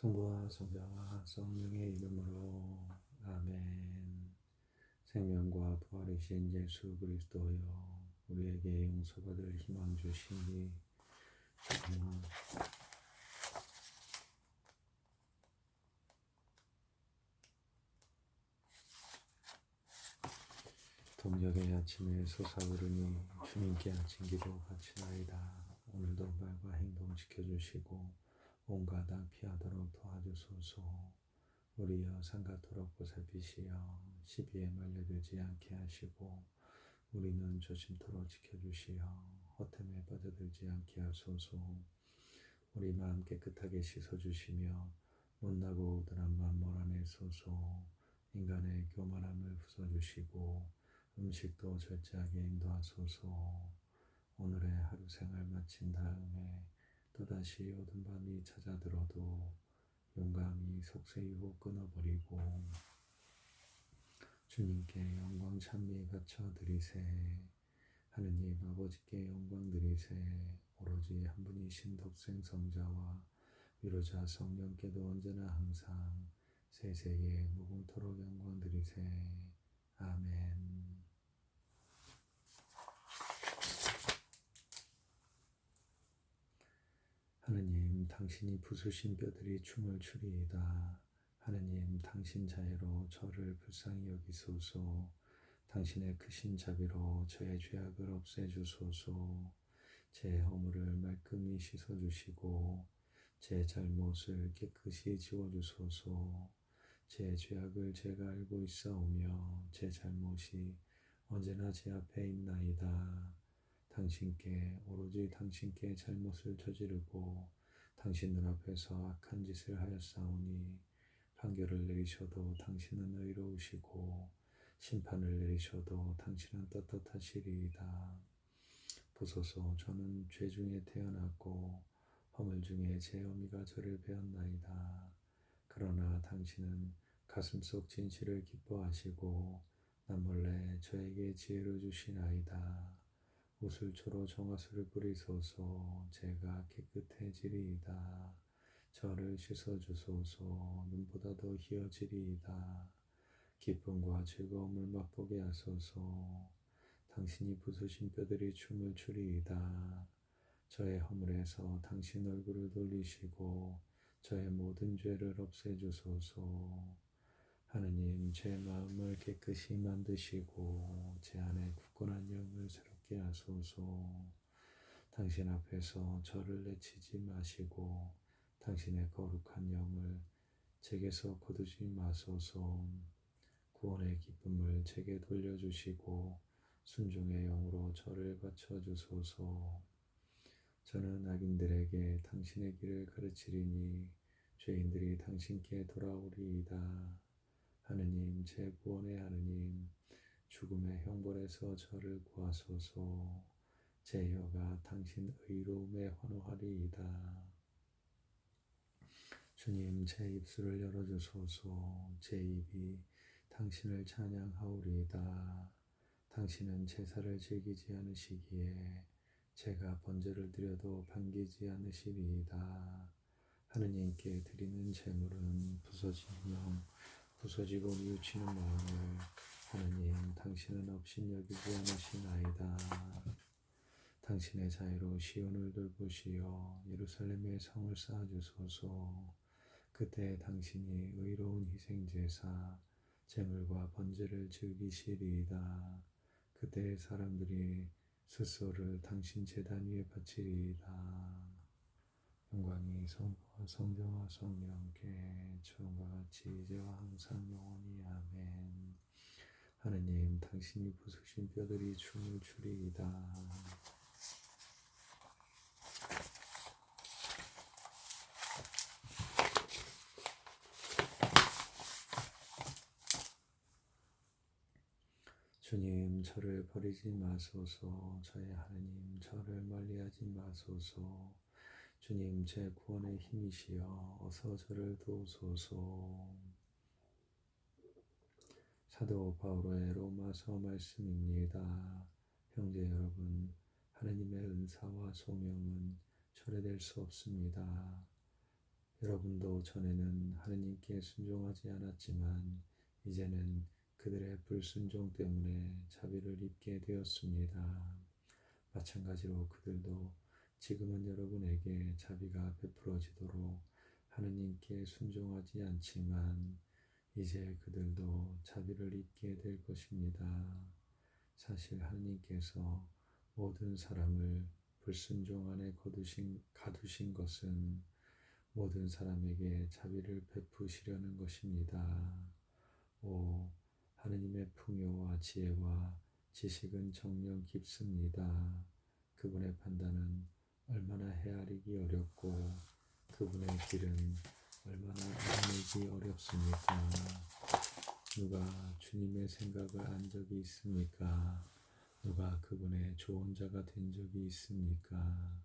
성부와 성자와 성령의 이름으로 아멘. 생명과 부활이신 예수 그리스도여 우리에게 용서받을 희망 주시니 주님 동력의 아침에 솟아오르니 주님께 아침 기도 바치나이다. 오늘도 말과 행동 지켜주시고 온갖 악 피하도록 도와주소서. 우리여 상가토록 보살피시어 시비에 말려들지 않게 하시고 우리는 조심토록 지켜주시어 허템에 빠져들지 않게 하소서. 우리 마음 깨끗하게 씻어주시며 못나고 우드란 맘 몰아내소서. 인간의 교만함을 부숴주시고 음식도 절제하게 인도하소서. 오늘의 하루 생활 마친 다음에 또다시 어둠 밤이 찾아들어도 용감히 속세이고 끊어버리고 주님께 영광 찬미 바쳐 드리세. 하느님 아버지께 영광 드리세. 오로지 한 분이신 독생 성자와 위로자 성령께도 언제나 항상 세세에 무궁토록 영광 드리세. 아멘. 하느님, 당신이 부수신 뼈들이 춤을 추리이다. 하느님, 당신 자애로 저를 불쌍히 여기소서. 당신의 크신 자비로 저의 죄악을 없애주소서. 제 허물을 말끔히 씻어주시고, 제 잘못을 깨끗이 지워주소서. 제 죄악을 제가 알고 있사오며, 제 잘못이 언제나 제 앞에 있나이다. 당신께 오로지 당신께 잘못을 저지르고 당신 눈앞에서 악한 짓을 하였사오니 판결을 내리셔도 당신은 의로우시고 심판을 내리셔도 당신은 떳떳하시리이다. 보소서 저는 죄 중에 태어났고 허물 중에 제 어미가 저를 배었나이다. 그러나 당신은 가슴 속 진실을 기뻐하시고 남몰래 저에게 지혜를 주시나이다. 우슬초로 정화수를 뿌리소서 제가 깨끗해지리이다. 저를 씻어주소서 눈보다 더 희어지리이다. 기쁨과 즐거움을 맛보게 하소서 당신이 부수신 뼈들이 춤을 추리이다. 저의 허물에서 당신 얼굴을 돌리시고 저의 모든 죄를 없애주소서 하느님 제 마음을 깨끗이 만드시고 제 안에 굳건한 영을 새롭게 하소서. 당신 앞에서 저를 내치지 마시고 당신의 거룩한 영을 제게서 거두지 마소서. 구원의 기쁨을 제게 돌려주시고 순종의 영으로 저를 바쳐 주소서. 저는 악인들에게 당신의 길을 가르치리니 죄인들이 당신께 돌아오리이다. 하느님 제 구원의 하느님 죽음의 형벌에서 저를 구하소서. 제 혀가 당신 의로움에 환호하리이다. 주님 제 입술을 열어주소서. 제 입이 당신을 찬양하오리이다. 당신은 제사를 즐기지 않으시기에 제가 번제를 드려도 반기지 않으시리이다. 하느님께 드리는 제물은 부서진 영 부서지고 뉘우치는 마음을 하느님 당신은 없인 여기지 않으시나이다. 당신의 자유로 시온을 돌보시어 예루살렘의 성을 쌓아주소서. 그때 당신이 의로운 희생제사 제물과 번제를 즐기시리이다. 그때 사람들이 스스로를 당신 재단 위에 바치리이다. 영광이 성부와 성자와 성령께 처음과 같이 이제와 항상 영원히 아멘. 하느님 당신이 부수신 뼈들이 춤을 추리이다. 주님 저를 버리지 마소서 저의 하느님 저를 멀리하지 마소서 주님 제 구원의 힘이시여 어서 저를 도우소서. 사도 바울의 로마서 말씀입니다. 형제 여러분, 하느님의 은사와 소명은 철회될 수 없습니다. 여러분도 전에는 하느님께 순종하지 않았지만 이제는 그들의 불순종 때문에 자비를 입게 되었습니다. 마찬가지로 그들도 지금은 여러분에게 자비가 베풀어지도록 하느님께 순종하지 않지만 이제 그들도 자비를 입게 될 것입니다. 사실 하느님께서 모든 사람을 불순종 안에 거두신, 가두신 것은 모든 사람에게 자비를 베푸시려는 것입니다. 오, 하느님의 풍요와 지혜와 지식은 정령 깊습니다. 그분의 판단은 얼마나 헤아리기 어렵고 그분의 길은 얼마나 알아내기 어렵습니까? 누가 주님의 생각을 안 적이 있습니까? 누가 그분의 조언자가 된 적이 있습니까?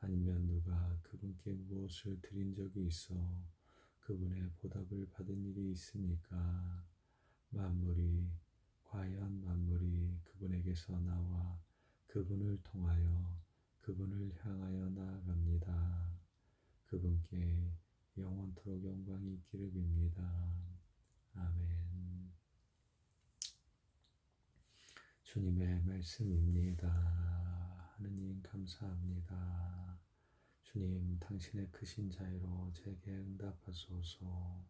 아니면 누가 그분께 무엇을 드린 적이 있어 그분의 보답을 받은 일이 있습니까? 만물이 과연 만물이 그분에게서 나와 그분을 통하여 그분을 향하여 나아갑니다. 그분께 영원토록 영광이 있기를 빕니다. 아멘. 주님의 말씀입니다. 하느님 감사합니다. 주님 당신의 크신 자유로 제게 응답하소서.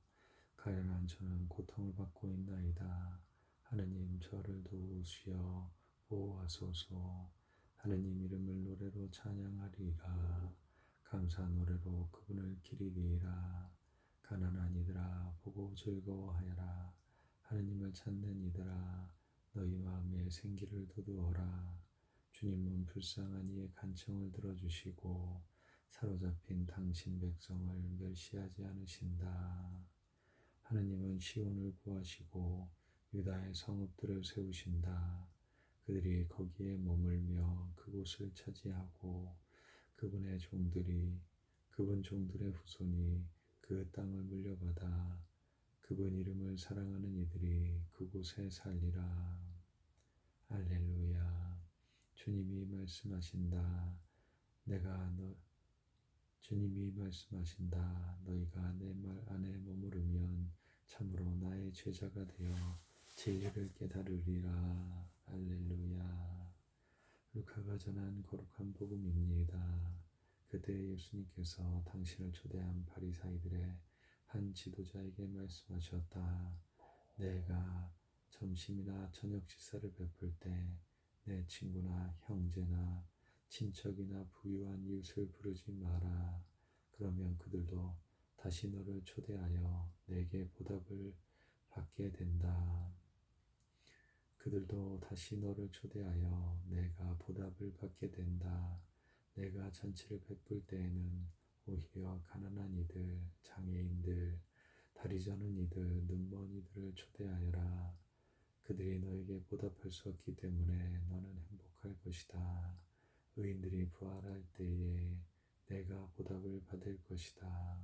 가련한 저는 고통을 받고 있나이다. 하느님 저를 도우시어 보호하소서. 하느님 이름을 노래로 찬양하리라. 감사 노래로 그분을 기리리라. 가난한 이들아 보고 즐거워하여라. 하느님을 찾는 이들아 너희 마음에 생기를 돋우어라. 주님은 불쌍한 이의 간청을 들어주시고 사로잡힌 당신 백성을 멸시하지 않으신다. 하느님은 시온을 구하시고 유다의 성읍들을 세우신다. 그들이 거기에 머물며 그곳을 차지하고 그분의 종들이 그분 종들의 후손이 그 땅을 물려받아 그분 이름을 사랑하는 이들이 그곳에 살리라. 할렐루야. 주님이 말씀하신다. 내가 너 주님이 말씀하신다. 너희가 내 말 안에 머무르면 참으로 나의 제자가 되어 진리를 깨달으리라. 할렐루야. 루카가 전한 거룩한 복음입니다. 그때 예수님께서 당신을 초대한 바리사이들의 한 지도자에게 말씀하셨다. 내가 점심이나 저녁 식사를 베풀 때 내 친구나 형제나 친척이나 부유한 이웃을 부르지 마라. 그러면 그들도 다시 너를 초대하여 내게 보답을 받게 된다. 그들도 다시 너를 초대하여 내가 보답을 받게 된다. 내가 잔치를 베풀 때에는 오히려 가난한 이들, 장애인들, 다리 저는 이들, 눈먼 이들을 초대하여라. 그들이 너에게 보답할 수 없기 때문에 너는 행복할 것이다. 의인들이 부활할 때에 내가 보답을 받을 것이다.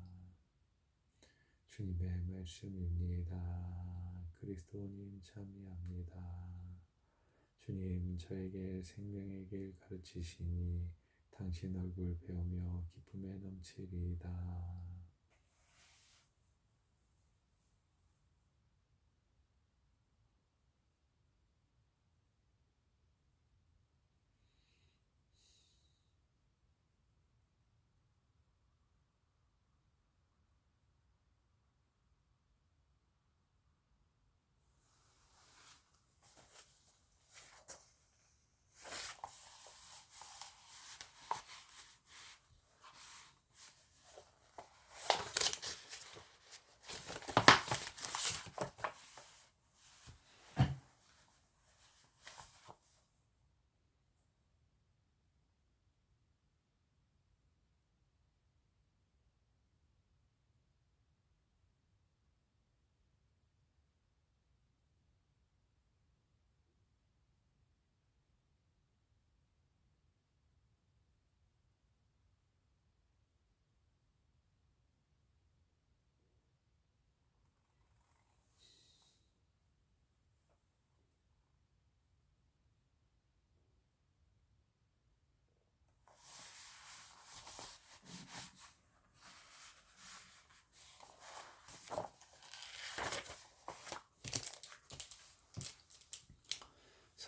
주님의 말씀입니다. 그리스도님 참여합니다. 주님 저에게 생명의 길 가르치시니 당신 얼굴 배우며 기쁨에 넘치리이다.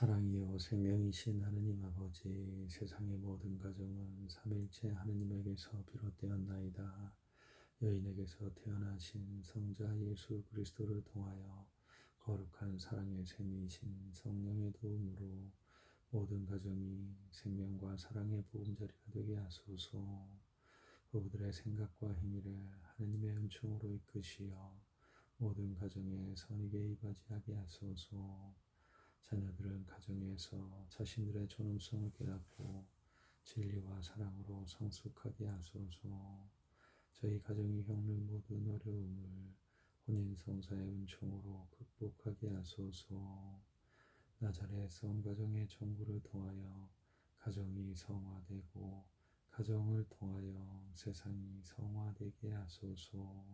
사랑이요 생명이신 하느님 아버지 세상의 모든 가정은 삼일체 하느님에게서 비롯되었나이다. 여인에게서 태어나신 성자 예수 그리스도를 통하여 거룩한 사랑의 샘이신 성령의 도움으로 모든 가정이 생명과 사랑의 보금자리가 되게 하소서. 부부들의 생각과 행위를 하느님의 은총으로 이끄시어 모든 가정에 선익에 이바지하게 하소서. 자녀들은 가정에서 자신들의 존엄성을 깨닫고 진리와 사랑으로 성숙하게 하소서. 저희 가정이 겪는 모든 어려움을 혼인 성사의 은총으로 극복하게 하소서. 나자렛 성 가정의 정부를 통하여 가정이 성화되고 가정을 통하여 세상이 성화되게 하소서.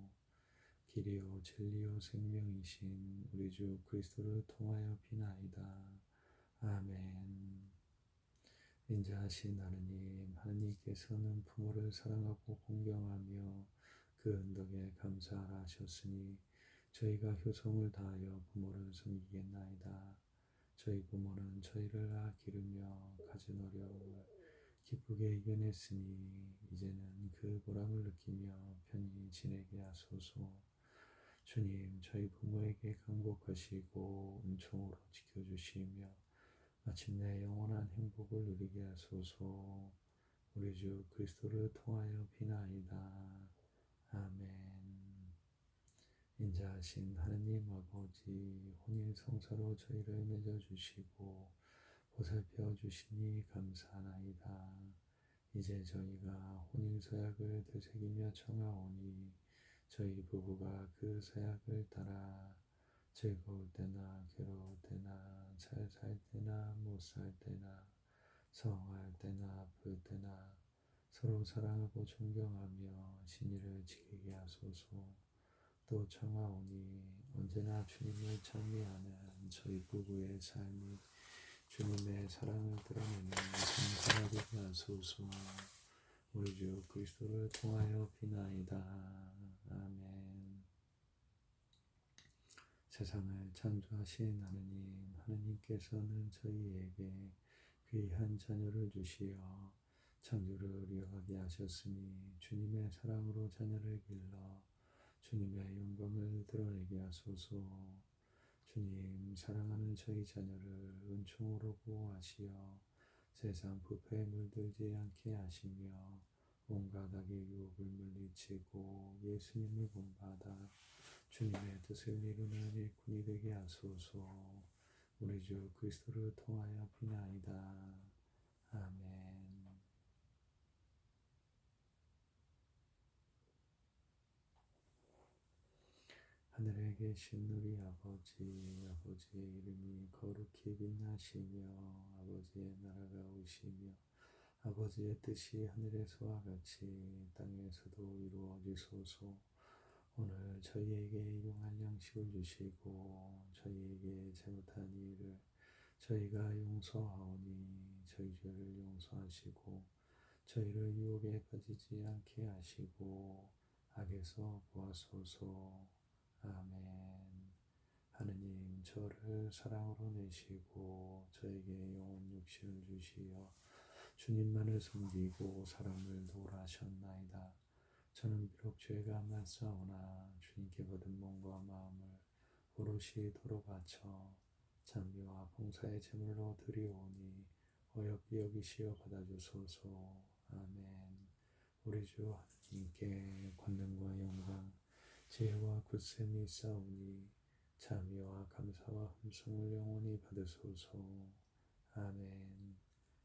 길이요 진리요 생명이신 우리 주 그리스도를 통하여 비나이다. 아멘. 인자하신 하느님, 하느님께서는 부모를 사랑하고 공경하며 그 은덕에 감사하라 하셨으니 저희가 효성을 다하여 부모를 섬기겠나이다. 저희 부모는 저희를 낳아 기르며 가진 어려움을 기쁘게 이겨냈으니 이제는 그 보람을 느끼며 편히 지내게 하소서. 주님, 저희 부모에게 강복하시고 은총으로 지켜주시며 마침내 영원한 행복을 누리게 하소서. 우리 주 그리스도를 통하여 비나이다. 아멘. 인자하신 하느님 아버지 혼인 성사로 저희를 맺어 주시고 보살펴 주시니 감사나이다. 이제 저희가 혼인 서약을 되새기며 청하오니 저희 부부가 그 서약을 따라 즐거울 때나 괴로울 때나 잘 살 때나 못 살 때나 성할 때나 아플 때나 서로 사랑하고 존경하며 신의를 지키게 하소서 또 청하오니 언제나 주님을 찬미하는 저희 부부의 삶이 주님의 사랑을 드러내는 되게 하소서 우리 주 그리스도를 통하여 비나이다. 아멘. 세상을 창조하신 하느님, 하느님께서는 저희에게 귀한 자녀를 주시어 창조를 이어가게 하셨으니 주님의 사랑으로 자녀를 길러 주님의 영광을 드러내게 하소서. 주님, 사랑하는 저희 자녀를 은총으로 보호하시어 세상 부패에 물들지 않게 하시며 온갖 악의 유혹을 물리치고 예수님을 본받아 주님의 뜻을 이루는 일꾼이 되게 하소서 우리 주 그리스도를 통하여 비나이다. 아멘 하늘에 계신 우리 아버지, 아버지의 이름이 거룩히 빛나시며 아버지의 나라가 오시며 아버지의 뜻이 하늘에서와 같이 땅에서도 이루어지소서. 오늘 저희에게 일용할 양식을 주시고 저희에게 잘못한 일을 저희가 용서하오니 저희 죄를 용서하시고 저희를 유혹에 빠지지 않게 하시고 악에서 구하소서. 아멘. 하느님 저를 사랑으로 내시고 저에게 영원 육신을 주시어 주님만을 섬기고 사람을 도우라 하셨나이다. 저는 비록 죄가 많사오나 주님께 받은 몸과 마음을 오롯이 도로 바쳐 장비와 봉사의 제물로 드리오니 어여삐 여기시어 받아주소서. 아멘. 우리 주 하나님께 권능과 영광, 지혜와 굳셈이 싸우니 자비와 감사와 hum성을 영원히 받으소서. 아멘.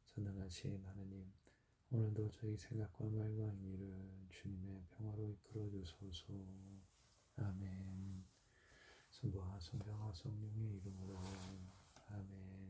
전능하신 하느님, 오늘도 저희 생각과 말과 행위를 주님의 평화로 이끌어 주소서. 아멘. 성부와 성자와 성령의 이름으로 아멘.